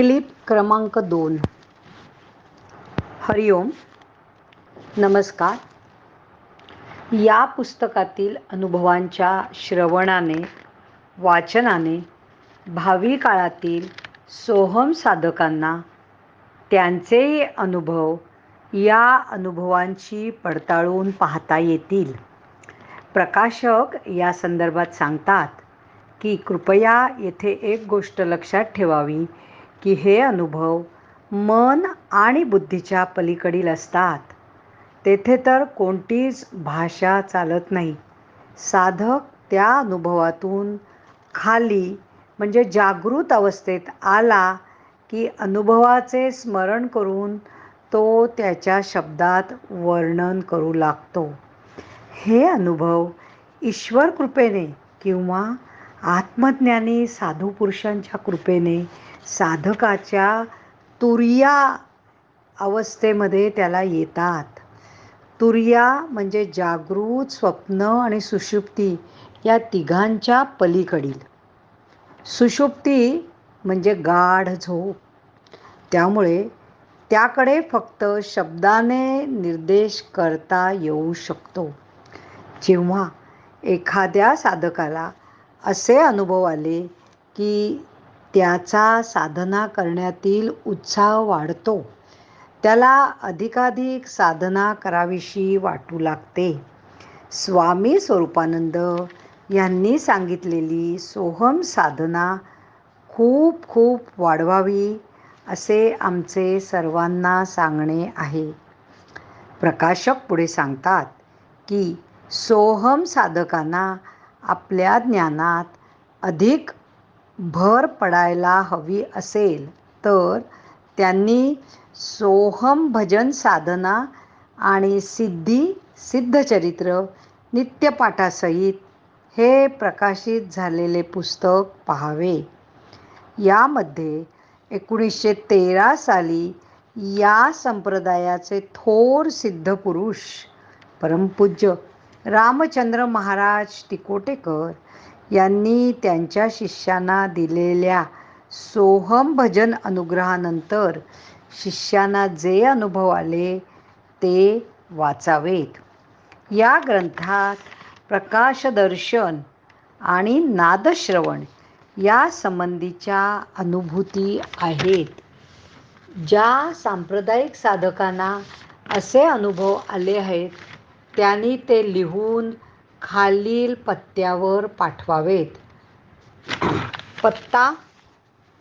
Clip क्रमांक दोन. हरिओम नमस्कार. या पुस्तकातील अनुभवांच्या श्रवणाने वाचनाने भावी काळातील सोहम साधकांना त्यांचे अनुभव या अनुभवांची पडताळून पाहता येतील. प्रकाशक या संदर्भात सांगतात की कृपया येथे एक गोष्ट लक्षात ठेवावी की हे अनुभव मन आणि बुद्धीच्या पलीकडील असतात. तेथे तर कोणतीच भाषा चालत नाही. साधक त्या अनुभवातून खाली म्हणजे जागृत अवस्थेत आला की अनुभवाचे स्मरण करून तो त्याच्या शब्दात वर्णन करू लागतो. हे अनुभव ईश्वर कृपेने किंवा आत्मज्ञानी साधू पुरुषांच्या कृपेने साधकाच्या तुर्या अवस्थेमध्ये त्याला येतात. तुर्या म्हणजे जागृत स्वप्न आणि सुषुप्ती या तिघांच्या पलीकडील. सुषुप्ती म्हणजे गाढ झोप. त्यामुळे त्याकडे फक्त शब्दाने निर्देश करता येऊ शकतो. जेव्हा एखाद्या साधकाला असे अनुभव आले की त्याचा साधना करण्यातील उत्साह वाढतो. त्याला अधिकाधिक साधना करावीशी वाटू लागते. स्वामी स्वरूपानंद यांनी सांगितलेली सोहम साधना खूप खूप वाढवावी असे आमचे सर्वांना सांगणे आहे. प्रकाशक पुढे सांगतात की सोहम साधकांना आपल्या ज्ञानात अधिक भर पडायला हवी असेल तर त्यांनी सोहम भजन साधना आणि सिद्धी सिद्धचरित्र नित्यपाठासहित हे प्रकाशित झालेले पुस्तक पाहावे. यामध्ये एकोणीसशे तेरा साली या संप्रदायाचे थोर सिद्धपुरुष परमपूज्य रामचंद्र महाराज तिकोटेकर यांनी त्यांच्या शिष्यांना दिलेल्या सोहम भजन अनुग्रहानंतर शिष्यांना जे अनुभव आले ते वाचावेत. या ग्रंथात प्रकाशदर्शन आणि नादश्रवण या संबंधीच्या अनुभूती आहेत. ज्या सांप्रदायिक साधकांना असे अनुभव आले आहेत त्यांनी ते लिहून खालील पत्त्यावर पाठवावेत. पत्ता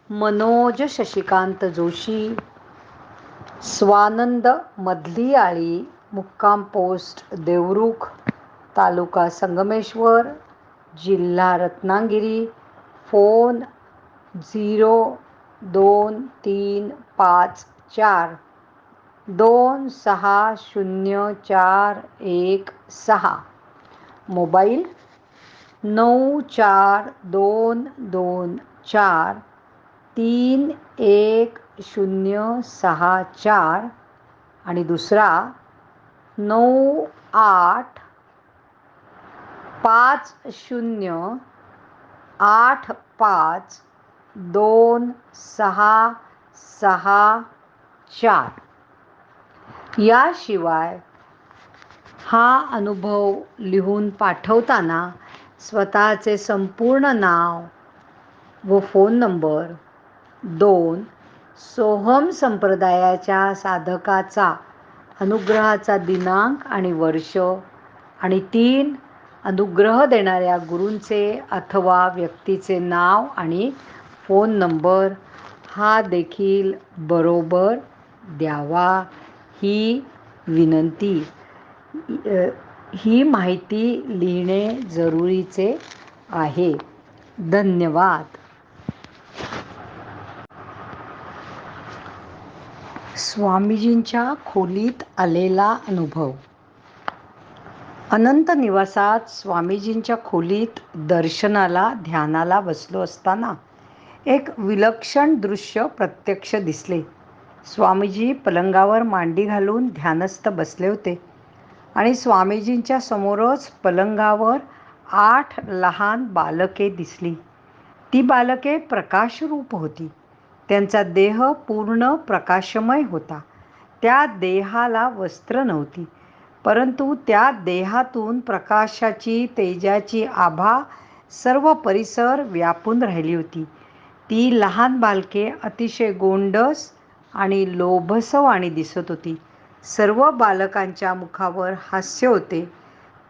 मनोज शशिकांत जोशी स्वानंद मधली आळी मुक्काम पोस्ट देवरुख तालुका संगमेश्वर जिल्हा रत्नागिरी फोन झिरो दोन तीन पाच चार दोन सहा शून्य चार एक सहा. मोबाईल नऊ चार दोन दोन चार तीन एक शून्य सहा चार आणि दुसरा नऊ आठ पाच शून्य आठ पाच दोन सहा सहा चार. याशिवाय हा अनुभव लिहून पाठवताना स्वतःचे संपूर्ण नाव व फोन नंबर दोन सोहम संप्रदायाच्या साधकाचा अनुग्रहाचा दिनांक आणि वर्ष आणि तीन अनुग्रह देणाऱ्या गुरूंचे अथवा व्यक्तीचे नाव आणि फोन नंबर हा देखील बरोबर द्यावा ही विनंती. ही माहिती लिहिणे जरुरीचे आहे. धन्यवाद. स्वामीजींच्या खोलीत आलेला अनुभव. अनंत निवासात स्वामीजींच्या खोलीत दर्शनाला ध्यानाला बसलो असताना एक विलक्षण दृश्य प्रत्यक्ष दिसले. स्वामीजी पलंगावर मांडी घालून ध्यानस्थ बसले होते. आणि स्वामीजींच्या समोरच पलंगावर आठ लहान बालके दिसली. ती बालके प्रकाशरूप होती. त्यांचा देह पूर्ण प्रकाशमय होता. त्या देहाला वस्त्र नव्हती परंतु त्या देहातून प्रकाशाची तेजाची आभा सर्व परिसर व्यापून राहिली होती. ती लहान बालके अतिशय गोंडस आणि लोभसवाणी दिसत होती. सर्व बालकांच्या मुखावर हास्य होते.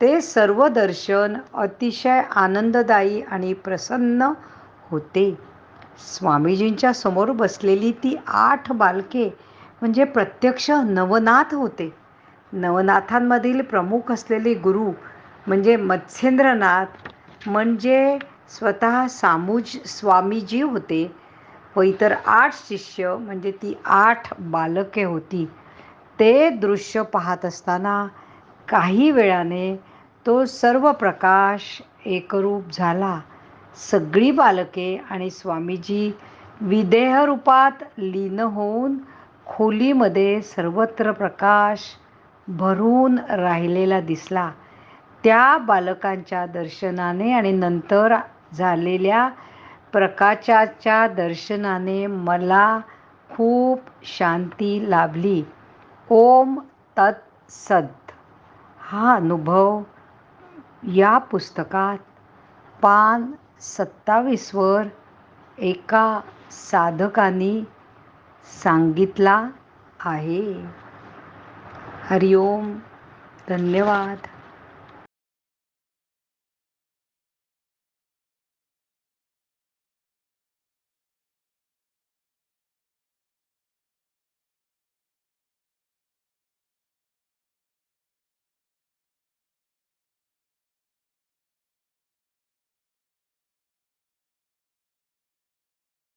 ते सर्व दर्शन अतिशय आनंददायी आणि प्रसन्न होते. स्वामीजींच्या समोर बसलेली ती आठ बालके म्हणजे प्रत्यक्ष नवनाथ होते. नवनाथांमधील प्रमुख असलेले गुरु म्हणजे मत्स्येंद्रनाथ म्हणजे स्वतः सामूज स्वामीजी होते व इतर आठ शिष्य म्हणजे ती आठ बालके होती. ते दृश्य पाहत असताना काही वेळाने तो सर्व प्रकाश एकरूप झाला. सगळी बालके आणि स्वामीजी विदेह रूपात लीन होऊन खोलीमध्ये सर्वत्र प्रकाश भरून राहिलेला दिसला. त्या बालकांच्या दर्शनाने आणि नंतर झालेल्या प्रकाशाच्या दर्शनाने मला खूप शांती लाभली. ओम तत् सत हा अनुभव या पुस्तकात पान सत्तावीसवर एका साधकाने सांगितला आहे. हरिओम. धन्यवाद.